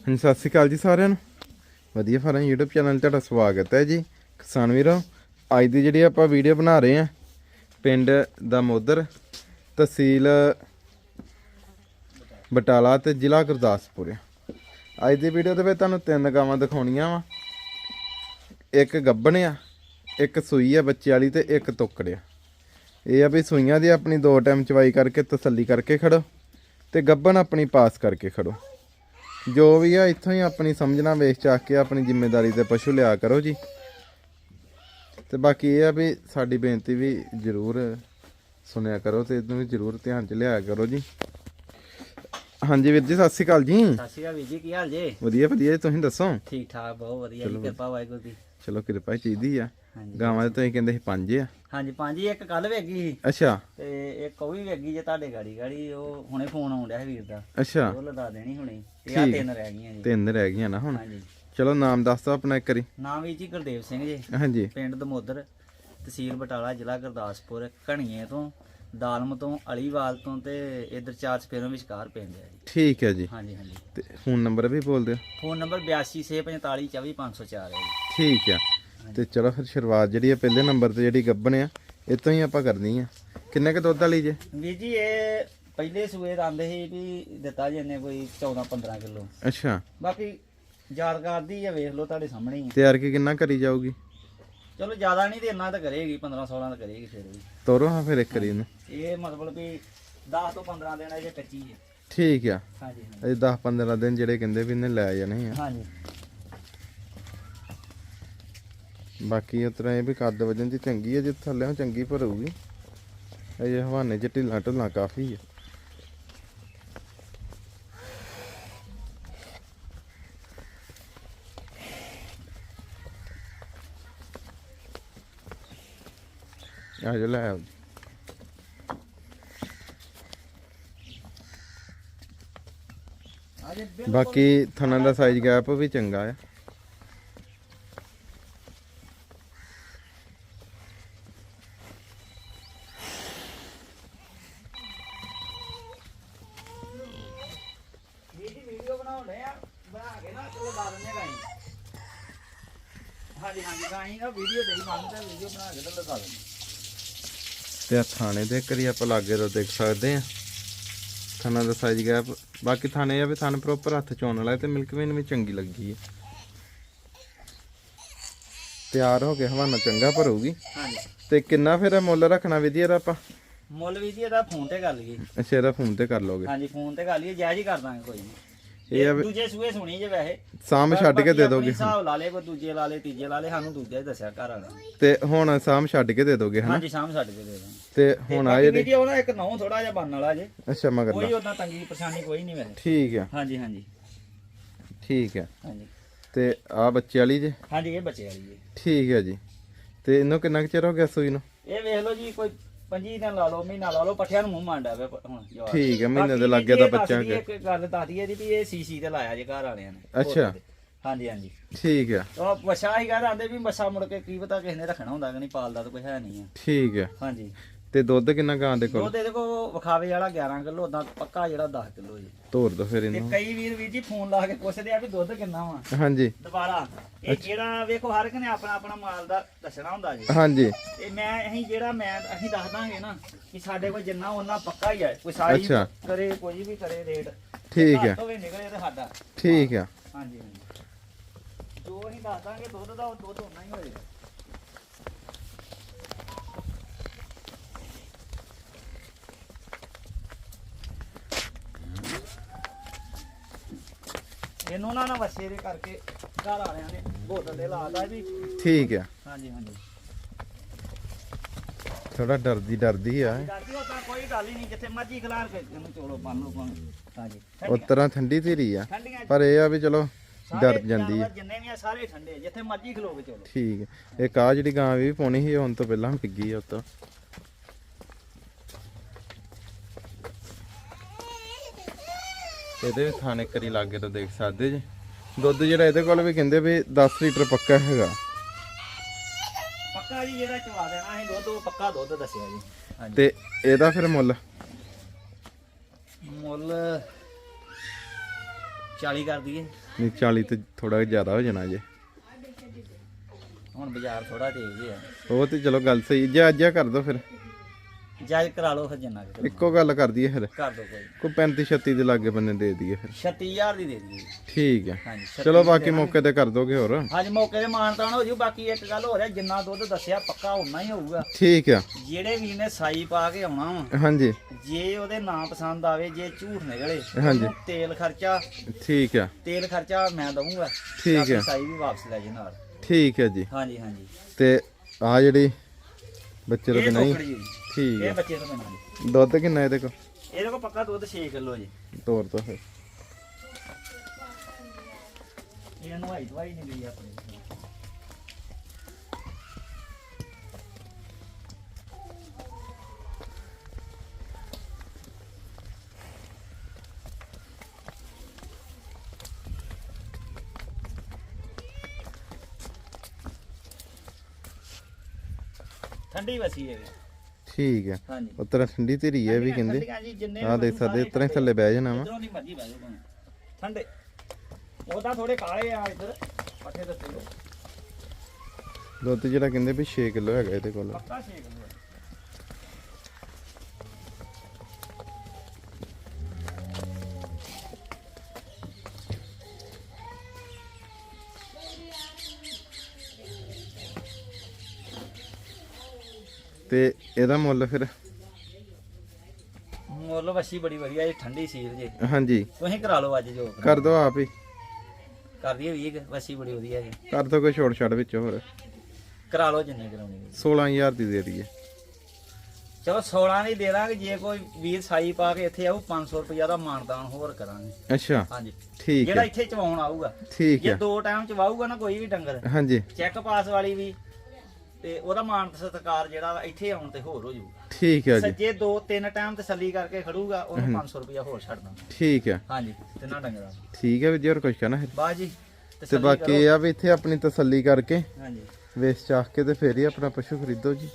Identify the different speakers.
Speaker 1: ਹਾਂਜੀ, ਸਤਿ ਸ਼੍ਰੀ ਅਕਾਲ ਜੀ ਸਾਰਿਆਂ ਨੂੰ। ਵਧੀਆ ਫਾਰਮ YouTube ਚੈਨਲ 'ਤੇ ਤੁਹਾਡਾ ਸਵਾਗਤ ਹੈ ਜੀ। ਕਿਸਾਨ ਵੀਰੋ, ਅੱਜ ਦੀ ਜਿਹੜੀ ਆਪਾਂ ਵੀਡੀਓ ਬਣਾ ਰਹੇ ਹਾਂ, ਪਿੰਡ ਦਾ ਮੋਦਰ ਤਹਿਸੀਲ ਬਟਾਲਾ ਤੇ ਜ਼ਿਲ੍ਹਾ ਗੁਰਦਾਸਪੁਰ ਆ। ਅੱਜ ਦੀ ਵੀਡੀਓ ਦੇ ਵਿੱਚ ਤੁਹਾਨੂੰ ਤਿੰਨ ਗਾਵਾਂ ਦਿਖਾਉਣੀਆਂ ਵਾ। ਇੱਕ ਗੱਬਣ ਆ, ਇੱਕ ਸੂਈ ਆ ਬੱਚੇ ਵਾਲੀ ਤੇ ਇੱਕ ਤੋਕੜ ਆ। ਇਹ ਆ ਵੀ ਸੂਈਆਂ ਦੀ ਆਪਣੀ ਦੋ ਟਾਈਮ ਚਵਾਈ ਕਰਕੇ ਤਸੱਲੀ ਕਰਕੇ ਖੜੋ ਤੇ ਗੱਬਣ ਆਪਣੀ ਪਾਸ ਕਰਕੇ ਖੜੋ। ਜੋ ਵੀ ਆ ਇੱਥੋਂ ਹੀ ਆਪਣੀ ਸਮਝਣਾ ਵੇਖ ਚੱਕ ਕੇ ਆਪਣੀ ਜ਼ਿੰਮੇਵਾਰੀ ਤੇ ਪਸ਼ੂ ਲਿਆ ਕਰੋ ਜੀ। ਤੇ ਬਾਕੀ ਇਹ ਆ ਵੀ ਸਾਡੀ ਬੇਨਤੀ ਵੀ ਜ਼ਰੂਰ ਸੁਣਿਆ ਕਰੋ ਤੇ ਇਹਨੂੰ ਵੀ ਜ਼ਰੂਰ ਧਿਆਨ ਚ ਲਿਆਇਆ ਕਰੋ ਜੀ। ਹਾਂਜੀ ਵੀਰ ਜੀ ਸਤਿ ਸ਼੍ਰੀ ਅਕਾਲ ਜੀ।
Speaker 2: ਸਤਿ ਸ਼੍ਰੀ ਅਕਾਲ ਵੀਰ ਜੀ ਕੀ ਹਾਲ ਜੇ?
Speaker 1: ਵਧੀਆ ਵਧੀਆ ਜੀ ਤੁਸੀਂ ਦੱਸੋ?
Speaker 2: ਠੀਕ ਠਾਕ ਬਹੁਤ ਵਧੀਆ ਜੀ ਕਿਰਪਾ ਵਾਹਿਗੁਰੂ ਦੀ।
Speaker 1: ਚਲੋ ਕਿਰਪਾ ਚਾਹੀਦੀ ਆ।
Speaker 2: ਹਾਂਜੀ।
Speaker 1: ਗਾਵਾਂ ਦੇ ਤੁਸੀਂ ਕਹਿੰਦੇ ਸੀ ਪੰਜ ਆ?
Speaker 2: ਹਾਂਜੀ ਪੰਜ ਹੀ ਇੱਕ ਕੱਲ ਵੇਗੀ ਸੀ।
Speaker 1: ਅੱਛਾ।
Speaker 2: ਤੇ ਇੱਕ ਉਹ ਵੀ ਵੇਗੀ ਜੇ ਤੁਹਾਡੇ ਗਾੜੀ ਗਾੜੀ ਉਹ ਹੁਣੇ ਫੋਨ ਆਉਣ ਡਿਆ ਸੀ ਵੀਰ ਦਾ।
Speaker 1: ਅੱਛਾ।
Speaker 2: ਉਹ ਲਦਾ ਦੇਣੀ ਹੁਣੇ। ਤੇ ਆ
Speaker 1: ਠੀਕ।
Speaker 2: ਤਿੰਨ ਰਹਿ ਗਈਆਂ ਜੀ।
Speaker 1: ਤਿੰਨ ਰਹਿ ਗਈਆਂ ਨਾ ਹੁਣ।
Speaker 2: ਹਾਂਜੀ।
Speaker 1: ਚਲੋ ਨਾਮ ਦੱਸ ਦਿਓ ਆਪਣਾ ਇੱਕ ਵਾਰੀ।
Speaker 2: ਨਾਮ ਵੀਰ ਜੀ ਗੁਰਦੇਵ ਸਿੰਘ ਜੀ।
Speaker 1: ਹਾਂਜੀ।
Speaker 2: ਪਿੰਡ ਦਮੋਦਰ ਤਹਿਸੀਲ ਬਟਾਲਾ ਜ਼ਿਲ੍ਹਾ ਗੁਰਦਾਸਪੁਰ ਘਣੀਏ ਤੋਂ ਦਾਲਮ ਤੋਂ ਅਲੀਵਾਲ ਤੋਂ ਤੇ ਇਧਰ ਚਾਰ ਸਪੇਰੋਂ ਵਿਚਕਾਰ ਪਿੰਡ ਹੈ ਜੀ।
Speaker 1: ਠੀਕ ਹੈ ਜੀ।
Speaker 2: ਹਾਂਜੀ ਹਾਂਜੀ।
Speaker 1: ਤੇ ਫੋਨ ਨੰਬਰ ਵੀ ਬੋਲ ਦਿਓ।
Speaker 2: ਫੋਨ ਨੰਬਰ 8264424504 ਹੈ ਜੀ।
Speaker 1: ਠੀਕ ਆ। ਤੇ ਚਲੋ ਫਿਰ ਸ਼ੁਰੂਆਤ ਜਿਹੜੀ ਆ ਪਹਿਲੇ ਨੰਬਰ ਤੇ ਜਿਹੜੀ ਗੱਬਣ ਆ ਇਹ ਤੋਂ ਹੀ ਆਪਾਂ ਕਰਨੀ ਆ। ਕਿੰਨੇ ਕ ਦੁੱਧ ਵਾਲੀ ਜੇ?
Speaker 2: ਵੀਰ ਜੀ ਇਹ ਪਹਿਲੇ ਸੂਏ ਆਂਦੇ ਸੀ ਵੀ ਦਿੱਤਾ ਜੀ ਇਹਨੇ ਕੋਈ 14 15 ਕਿਲੋ।
Speaker 1: ਅੱਛਾ।
Speaker 2: ਬਾਕੀ ਯਾਦਗਾਰ ਦੀ ਆ ਵੇਖ ਲਓ ਤੁਹਾਡੇ ਸਾਹਮਣੇ ਹੀ ਆ।
Speaker 1: ਤਿਆਰ ਕੇ ਕਿੰਨਾ ਕਰੀ ਜਾਊਗੀ?
Speaker 2: ਚਲੋ ਜ਼ਿਆਦਾ ਨਹੀਂ ਤੇ ਇੰਨਾ ਤਾਂ ਕਰੇਗੀ 15 16 ਤਾਂ ਕਰੇਗੀ ਫਿਰ ਵੀ।
Speaker 1: ਤੋਰੋ ਹਾਂ ਫਿਰ ਇੱਕ ਵਾਰੀ ਨੂੰ
Speaker 2: ਇਹ ਮਤਲਬ ਵੀ 10 ਤੋਂ 15 ਦਿਨ ਅਜੇ ਕੱਚੀ ਹੈ।
Speaker 1: ਠੀਕ ਆ।
Speaker 2: ਹਾਂਜੀ
Speaker 1: ਅਜੇ 10 15 ਦਿਨ ਜਿਹੜੇ ਕਹਿੰਦੇ ਵੀ ਇਹਨੇ ਲੈ ਜਾਣੇ ਆ।
Speaker 2: ਹਾਂਜੀ।
Speaker 1: ਬਾਕੀ ਉਸ ਤਰ੍ਹਾਂ ਇਹ ਵੀ ਕੱਦ ਵਜਨ ਦੀ ਚੰਗੀ ਹੈ, ਜੇ ਥੱਲੇ ਚੰਗੀ ਭਰੂਗੀ। ਇਹ ਹਵਾਨੇ ਚ ਢਿੱਲਾਂ ਢੁੱਲਾਂ ਕਾਫੀ ਹੈ ਆ ਜੋ ਲੈ ਆਓ। ਬਾਕੀ ਥਣਾ ਦਾ ਸਾਈਜ਼ ਗੈਪ ਵੀ ਚੰਗਾ ਆ
Speaker 2: ਵੀਰ ਜੀ ਵੀਡੀਓ ਬਣਾਉਂਦੇ ਆ ਬਣਾ ਕੇ ਨਾ ਚਲੋ ਲਾ ਦਿੰਦੇ ਗਾਈ ਹਾਂਜੀ ਹਾਂਜੀ ਗਾਈ ਨਾ ਵੀਡੀਓ ਦੇਈ ਮੰਗਦਾ ਵੀਡੀਓ ਬਣਾ ਕੇ ਤਾਂ ਲਗਾ ਦਿੰਦੇ।
Speaker 1: ਤੇ ਆ ਥਾਣੇ ਦੇ ਕਰੀ ਆਪਾਂ ਲਾਗੇ ਤੋਂ ਦੇਖ ਸਕਦੇ ਆ ਥਾਣਾ ਦਾ ਸਾਈਜ਼ ਗੈਪ ਬਾਕੀ ਥਾਣੇ ਆ ਵੀ ਥਾਣ ਪ੍ਰੋਪਰ ਹੱਥ ਚੋਣ ਵਾਲਾ ਹੈ ਤੇ ਮਿਲਕ ਵੇਨ ਵੀ ਚੰਗੀ ਲੱਗੀ ਹੈ। ਤਿਆਰ ਹੋ ਕੇ ਹਵਾਨਾ ਚੰਗਾ ਭਰੂਗੀ।
Speaker 2: ਹਾਂਜੀ।
Speaker 1: ਤੇ ਕਿੰਨਾ ਫਿਰ ਇਹ ਮੁੱਲ ਰੱਖਣਾ ਵਿਧੀ ਇਹਦਾ ਆਪਾਂ?
Speaker 2: ਮੁੱਲ ਵੀ ਜੀ ਇਹਦਾ ਫੋਨ ਤੇ ਕਰ ਲਈਏ।
Speaker 1: ਅੱਛਾ ਇਹਦਾ ਫੋਨ ਤੇ ਕਰ ਲੋਗੇ
Speaker 2: ਹਾਂਜੀ ਫੋਨ ਤੇ ਕਰ ਲਈਏ ਜਾਇਜ਼ ਹੀ ਕਰ ਦਾਂਗੇ ਕੋਈ ਨਹੀਂ।
Speaker 1: ਇਹ ਆ ਵੀ
Speaker 2: ਦੂਜੇ ਸੂਏ ਸੁਣੀ ਜੇ ਵੈਸੇ।
Speaker 1: ਸਾਮ
Speaker 2: ਪਰ
Speaker 1: ਛੱਡ ਕੇ
Speaker 2: ਬਾਕੀ
Speaker 1: ਦੇ
Speaker 2: ਆਪਣੀ
Speaker 1: ਦੋਗੇ।
Speaker 2: ਹਿਸਾਬ ਲਾ ਲੇ ਕੋਈ ਦੂਜੇ ਲਾ ਲੇ ਤੀਜੇ ਲਾ ਲੇ ਸਾਨੂੰ ਦੂਜਾ ਹੀ ਦੱਸਿਆ ਘਰ ਵਾਲਾ
Speaker 1: ਤੇ ਹੁਣ ਸਾਮ ਛੱਡ ਕੇ ਦੇ ਦੋਗੇ ਹਨਾ?
Speaker 2: ਹਾਂਜੀ ਸ਼ਾਮ ਛੱਡ ਕੇ ਦੇ ਦਾਂਗੇ।
Speaker 1: ਤੇ ਹੁਣ ਆ ਜਿਹੜੇ
Speaker 2: ਵੀਡੀਓ ਨਾ ਇੱਕ ਨੌ ਥੋੜਾ ਜਿਹਾ ਬਣਨ ਵਾਲਾ ਜੇ।
Speaker 1: ਅੱਛਾ ਮਗਰ
Speaker 2: ਕੋਈ ਉਦਾਂ ਤੰਗੀ ਪਰੇਸ਼ਾਨੀ ਕੋਈ ਨਹੀਂ ਮੇਰੇ
Speaker 1: ਠੀਕ ਆ।
Speaker 2: ਹਾਂਜੀ ਹਾਂਜੀ।
Speaker 1: ਠੀਕ ਆ।
Speaker 2: ਹਾਂਜੀ।
Speaker 1: ਤੇ ਆ ਬੱਚੇ ਵਾਲੀ ਜੇ?
Speaker 2: ਹਾਂਜੀ ਇਹ ਬੱਚੇ ਵਾਲੀ ਜੀ।
Speaker 1: ਠੀਕ ਹੈ ਜੀ। ਤੇ ਇਹਨੂੰ ਕਿੰਨਾ ਕੁ ਚਿਰ ਹੋ ਗਿਆ ਸੂਈ ਨੂੰ?
Speaker 2: ਇਹ ਵੇਖ ਲਓ ਜੀ ਕੋਈ 25 ਦਿਨ ਲਾ ਲਓ ਮਹੀਨਾ ਲਾ ਲਓ ਪੱਠਿਆਂ ਨੂੰ ਮੂੰਹ ਮੰਡਾ ਵੇ ਹੁਣ ਜਵਾਕ।
Speaker 1: ਠੀਕ ਹੈ, ਮਹੀਨੇ ਦੇ
Speaker 2: ਬਾਕੀ
Speaker 1: ਲਾਗੇ
Speaker 2: ਇਹ
Speaker 1: ਬੱਚਾ
Speaker 2: ਦੱਸਦੀ। ਇੱਕ ਗੱਲ ਦੱਸਦੀ ਹੈ ਜੀ ਵੀ ਇਹ ਸੀਸੀ ਤੇ ਲਾਇਆ ਜੇ ਘਰ ਵਾਲਿਆਂ ਨੇ।
Speaker 1: ਅੱਛਾ।
Speaker 2: ਹਾਂਜੀ ਹਾਂਜੀ।
Speaker 1: ਠੀਕ ਆ
Speaker 2: ਉਹ ਵਛਾ ਹੀ ਕਹਿੰਦੇ ਆਂਦੇ ਵੀ ਵਛਾ ਮੁੜ ਕੇ ਕੀ ਪਤਾ ਕਿਸੇ ਨੇ ਰੱਖਣਾ ਹੁੰਦਾ ਕਿ ਨਹੀਂ ਪਾਲਦਾ ਤਾਂ ਕੋਈ ਹੈ ਨਹੀਂ ਆ।
Speaker 1: ਠੀਕ ਆ
Speaker 2: ਹਾਂਜੀ।
Speaker 1: ਤੇ ਦੁੱਧ ਕਿੰਨਾ ਗਾਂ ਦੇ ਕੋਲ?
Speaker 2: ਦੁੱਧ ਇਹਦੇ ਕੋ ਵਿਖਾਵੇ ਵਾਲਾ 11 ਕਿਲੋ ਉਦਾਂ ਪੱਕਾ ਜਿਹੜਾ 10 ਕਿਲੋ ਜੀ।
Speaker 1: ਤੋਰ ਦੋ ਫਿਰ
Speaker 2: ਤੇ
Speaker 1: ਇਹਨੂੰ।
Speaker 2: ਕਈ ਵੀਰ ਵੀਰ ਜੀ ਫੋਨ ਲਾ ਕੇ ਪੁੱਛਦੇ ਆ ਵੀ ਦੁੱਧ ਕਿੰਨਾ ਵਾ।
Speaker 1: ਹਾਂਜੀ।
Speaker 2: ਦੁਬਾਰਾ ਇਹ ਜਿਹੜਾ ਵੇਖੋ ਹਰ ਇੱਕ ਨੇ ਆਪਣਾ ਆਪਣਾ ਮਾਲ ਦਾ ਦੱਸਣਾ ਹੁੰਦਾ ਜੀ।
Speaker 1: ਹਾਂਜੀ।
Speaker 2: ਤੇ ਮੈਂ ਅਸੀਂ ਜਿਹੜਾ ਮੈਂ ਅਸੀਂ ਦੱਸ ਦਾਂਗੇ ਨਾ ਕਿ ਸਾਡੇ ਕੋਲ ਜਿੰਨਾ ਉਹਨਾਂ ਪੱਕਾ ਹੀ ਹੈ ਕੋਈ ਸਾਈ
Speaker 1: ਅੱਛਾ।
Speaker 2: ਕਰੇ ਕੋਈ ਵੀ ਕਰੇ ਰੇਟ
Speaker 1: ਠੀਕ ਹੈ
Speaker 2: ਘੱਟ ਹੋਵੇ ਨਿਕਲੇ ਤੇ ਸਾਡਾ।
Speaker 1: ਠੀਕ ਆ।
Speaker 2: ਹਾਂਜੀ ਹਾਂਜੀ। ਜੋ ਅਸੀਂ ਦੱਸ ਦਾਂਗੇ ਦੁੱਧ ਦਾ ਉਹ ਦੁੱਧ ਉਨਾ ਹੀ ਹੋਏਗਾ। ਇਹਨੂੰ ਨਾ ਨਾ ਵਸੇ ਦੇ ਕਰਕੇ ਘਰ ਵਾਲਿਆਂ ਨੇ ਬੋਤਲ ਦੇ ਲਾਦਾ ਵੀ
Speaker 1: ਠੀਕ ਆ।
Speaker 2: ਹਾਂਜੀ ਹਾਂਜੀ।
Speaker 1: ਥੋੜਾ ਡਰਦੀ ਡਰਦੀ ਆ।
Speaker 2: ਦਾਦੀ ਉਹ ਤਾਂ ਕੋਈ ਗੱਲ ਹੀ ਨਹੀਂ ਜਿੱਥੇ ਮਰਜ਼ੀ ਖਿਲਾਰ ਕੇ ਇਹਨੂੰ ਚੋਲੋ ਬੰਨ ਲਓ ਭਾਵੇਂ। ਹਾਂਜੀ
Speaker 1: ਉਹ ਤਰ੍ਹਾਂ ਠੰਡੀ ਧੀਰੀ ਆ।
Speaker 2: ਠੰਡੀਆਂ।
Speaker 1: ਪਰ ਇਹ ਆ ਵੀ ਚਲੋ
Speaker 2: ਸਾਰੇ
Speaker 1: ਡਰ ਜਾਂਦੀ ਆ।
Speaker 2: ਜਾਨਵਰ ਜਿੰਨੇ ਵੀ ਆ ਸਾਰੇ ਠੰਡੇ ਆ, ਜਿੱਥੇ ਮਰਜ਼ੀ ਖਲੋਗੇ ਚਲੋ।
Speaker 1: ਠੀਕ ਹੈ ਇੱਕ ਆ ਜਿਹੜੀ ਗਾਂ ਵੀ ਪਾਉਣੀ ਸੀ ਹੁਣ ਤੋਂ ਪਹਿਲਾਂ ਪਿੱਗੀ ਆ ਉਤੋਂ ਇਹਦੇ ਵੀ ਥਾਣੇ ਕਰੀ ਲਾਗੇ ਤੋਂ ਦੇਖ ਸਕਦੇ ਜੀ। ਦੁੱਧ ਜਿਹੜਾ ਇਹਦੇ ਕੋਲ ਵੀ ਕਹਿੰਦੇ ਵੀ 10 ਲੀਟਰ ਪੱਕਾ ਹੈਗਾ।
Speaker 2: ਪੱਕਾ ਜੀ ਜਿਹੜਾ ਚਵਾ ਦੇਣਾ ਅਸੀਂ ਦੁੱਧ ਉਹ ਪੱਕਾ ਦੁੱਧ ਦੱਸਿਆ ਜੀ। ਹਾਂਜੀ।
Speaker 1: ਤੇ ਇਹਦਾ ਫਿਰ ਮੁੱਲ?
Speaker 2: ਮੁੱਲ 40 ਕਰ ਦਈਏ।
Speaker 1: ਨਹੀਂ 40 ਤੇ ਥੋੜਾ ਜ਼ਿਆਦਾ ਹੋ ਜਾਣਾ ਜੇ।
Speaker 2: ਹੁਣ ਬਾਜ਼ਾਰ ਥੋੜਾ ਤੇਜ਼ ਹੈ
Speaker 1: ਉਹ ਤੇ ਚਲੋ ਗੱਲ ਸਹੀ ਜੇ ਅੱਜ ਆ ਕਰ ਦੋ ਫਿਰ।
Speaker 2: ਜਾਇਜ਼ ਕਰਾ ਲਓ ਫਿਰ ਜਿੰਨਾ ਕੁ ਕਰਨਾ।
Speaker 1: ਇੱਕੋ ਗੱਲ ਕਰ ਦਈਏ ਫਿਰ।
Speaker 2: ਕਰ ਦੋ ਕੋਈ।
Speaker 1: ਕੋਈ 35 36 ਦੇ ਲਾਗੇ ਬੰਨੇ ਦੇ ਦਈਏ ਫਿਰ।
Speaker 2: 36000 ਦੀ ਦੇ ਦਈਏ।
Speaker 1: ਠੀਕ ਹੈ।
Speaker 2: ਹਾਂਜੀ 36
Speaker 1: ਚਲੋ ਬਾਕੀ ਮੌਕੇ ਤੇ ਕਰ ਦੋਗੇ ਹੋਰ।
Speaker 2: ਹਾਂਜੀ ਮੌਕੇ ਤੇ ਮਾਨਤਾਨ ਹੋ ਜੂ। ਬਾਕੀ ਇੱਕ ਗੱਲ ਹੋ ਰਿਹਾ ਜਿੰਨਾ ਦੁੱਧ ਦੱਸਿਆ ਪੱਕਾ ਉਨਾ ਹੀ ਹੋਊਗਾ।
Speaker 1: ਠੀਕ ਆ
Speaker 2: ਜਿਹੜੇ ਵੀਰ ਨੇ ਸਾਈ ਪਾ ਕੇ ਆਉਣਾ ਵਾ
Speaker 1: ਹਾਂਜੀ।
Speaker 2: ਜੇ ਉਹਦੇ ਨਾਂ ਪਸੰਦ ਆਵੇ ਜੇ ਝੂਠ ਨਿਕਲੇ
Speaker 1: ਹਾਂਜੀ।
Speaker 2: ਉਹਨੂੰ ਤੇਲ ਖਰਚਾ
Speaker 1: ਠੀਕ ਆ
Speaker 2: ਤੇਲ ਖਰਚਾ ਮੈਂ ਦਊਂਗਾ।
Speaker 1: ਠੀਕ ਹੈ।
Speaker 2: ਸਾਈ ਵੀ ਵਾਪਸ ਲੈ ਜੇ ਨਾਲ।
Speaker 1: ਠੀਕ ਹੈ ਜੀ।
Speaker 2: ਹਾਂਜੀ ਹਾਂਜੀ।
Speaker 1: ਤੇ ਆ ਜਿਹੜੀ ਬੱਚੇ
Speaker 2: ਇਹ
Speaker 1: ਨਹੀਂ।
Speaker 2: ਟੋਕਰੀ ਜੀ।
Speaker 1: ਠੀਕ
Speaker 2: ਇਹ
Speaker 1: ਆ
Speaker 2: ਬੱਚੇ ਤੋਂ ਬਣਾ ਜੀ
Speaker 1: ਦੁੱਧ ਕਿੰਨਾ ਇਹਦੇ ਕੋਲ?
Speaker 2: ਇਹਦੇ ਕੋਲ ਪੱਕਾ ਦੁੱਧ 6 ਕਿਲੋ ਜੀ।
Speaker 1: ਤੋਰ ਤੋਂ ਫਿਰ।
Speaker 2: ਇਹ ਨਵਾਈ ਦਵਾਈ ਨਹੀਂ ਲਈ ਆਪਣੀ। ਠੰਡੀ ਵਸੀ ਹੈ ਇਹ।
Speaker 1: ਠੀਕ ਹੈ
Speaker 2: ਹਾਂਜੀ।
Speaker 1: ਉਹ ਤਰ੍ਹਾਂ ਠੰਡੀ ਧੀਰੀ ਹੈ ਵੀ ਕਹਿੰਦੇ।
Speaker 2: ਠੰਡੀਆਂ ਜੀ, ਜਿੰਨੇ
Speaker 1: ਆ ਦੇਖ ਸਕਦੇ ਇਤਰਾ ਹੀ ਥੱਲੇ ਬਹਿ ਜਾਣਾ ਵਾ।
Speaker 2: ਜਿੱਧਰੋਂ ਦੀ ਮਰਜ਼ੀ ਬਹਿ ਜਾਓ। ਠੰਡੇ। ਉਹਦਾ ਥੋੜੇ ਕਾਲੇ ਆ ਇੱਧਰ। ਪੱਠੇ ਦੱਸੇ
Speaker 1: ਦੁੱਧ ਜਿਹੜਾ ਕਹਿੰਦੇ ਵੀ 6 ਕਿਲੋ ਹੈਗਾ ਇਹਦੇ ਕੋਲ।
Speaker 2: ਪੱਕਾ ਛੇਕ ਲੋ
Speaker 1: ਇਹਦਾ ਮੁੱਲ ਫਿਰ?
Speaker 2: ਮੁੱਲ ਵਸੀ ਬੜੀ ਵਧੀਆ ਜੀ ਠੰਡੀ ਸੀਲ ਜੇ।
Speaker 1: ਹਾਂਜੀ।
Speaker 2: ਤੁਸੀਂ ਕਰਾ ਲਓ ਅੱਜ ਜੋ।
Speaker 1: ਕਰ ਦੋ ਆਪ ਹੀ।
Speaker 2: ਕਰ ਦਈਏ 20 ਵਸੀ ਬੜੀ ਵਧੀਆ ਜੀ।
Speaker 1: ਕਰ ਦੋ ਕੋਈ ਛੋੜ ਛੜ ਵਿੱਚ ਹੋਰ।
Speaker 2: ਕਰਾ ਲਓ ਜਿੰਨੇ ਕਰਾਉਣੀ ਹੈ।
Speaker 1: 16000 ਦੀ ਦੇ ਦਈਏ।
Speaker 2: ਚਲੋ 16 ਦੀ ਦੇ ਦਾਂਗੇ ਜੇ ਕੋਈ ਵੀਰ ਸਾਈ ਪਾ ਕੇ ਇੱਥੇ ਆਊ 500 ਰੁਪਇਆ ਦਾ ਮਾਨਦਾਨ ਹੋਰ ਕਰਾਂਗੇ।
Speaker 1: ਅੱਛਾ।
Speaker 2: ਹਾਂਜੀ।
Speaker 1: ਠੀਕ
Speaker 2: ਜਿਹੜਾ
Speaker 1: ਹੈ।
Speaker 2: ਇੱਥੇ ਚਵਾਉਣ ਆਊਗਾ।
Speaker 1: ਠੀਕ
Speaker 2: ਜੇ
Speaker 1: ਹੈ।
Speaker 2: ਦੋ ਟਾਈਮ ਚਵਾਊਗਾ ਨਾ ਕੋਈ ਵੀ ਡੰਗਰ।
Speaker 1: ਹਾਂਜੀ।
Speaker 2: ਚੈੱਕ ਪਾਸ ਵਾਲੀ ਵੀ। ਤੇ ਉਹਦਾ ਮਾਨ ਸਤਕਾਰ ਜਿਹੜਾ ਵਾ ਇੱਥੇ ਆਉਣ ਤੇ ਹੋਰ ਹੋ ਜੂ
Speaker 1: ਠੀਕ ਹੈ ਜੀ।
Speaker 2: ਸੱਜੇ ਦੋ ਤਿੰਨ ਟਾਈਮ ਤਸੱਲੀ ਕਰਕੇ ਖੜੂਗਾ ਉਹਨੂੰ 500 ਰੁਪਇਆ ਹੋਰ ਛੱਡ ਦਾਂਗੇ
Speaker 1: ਠੀਕ ਹੈ
Speaker 2: ਹਾਂਜੀ ਤਿੰਨਾਂ ਡੰਗਰਾਂ ਦਾ।
Speaker 1: ਠੀਕ ਹੈ ਵੀ ਜੀ ਹੋਰ ਕੁਝ ਕਹਿਣਾ
Speaker 2: ਬਾਅਦ ਜੀ
Speaker 1: ਤੇ ਬਾਕੀ ਆ ਵੀ ਇੱਥੇ ਆਪਣੀ ਤਸੱਲੀ ਕਰਕੇ
Speaker 2: ਕਰੋ। ਹਾਂਜੀ।
Speaker 1: ਵੇਚ ਚਾਖ ਕੇ ਤੇ ਫੇਰ ਹੀ ਆਪਣਾ ਪਸ਼ੂ ਖਰੀਦੋ ਜੀ।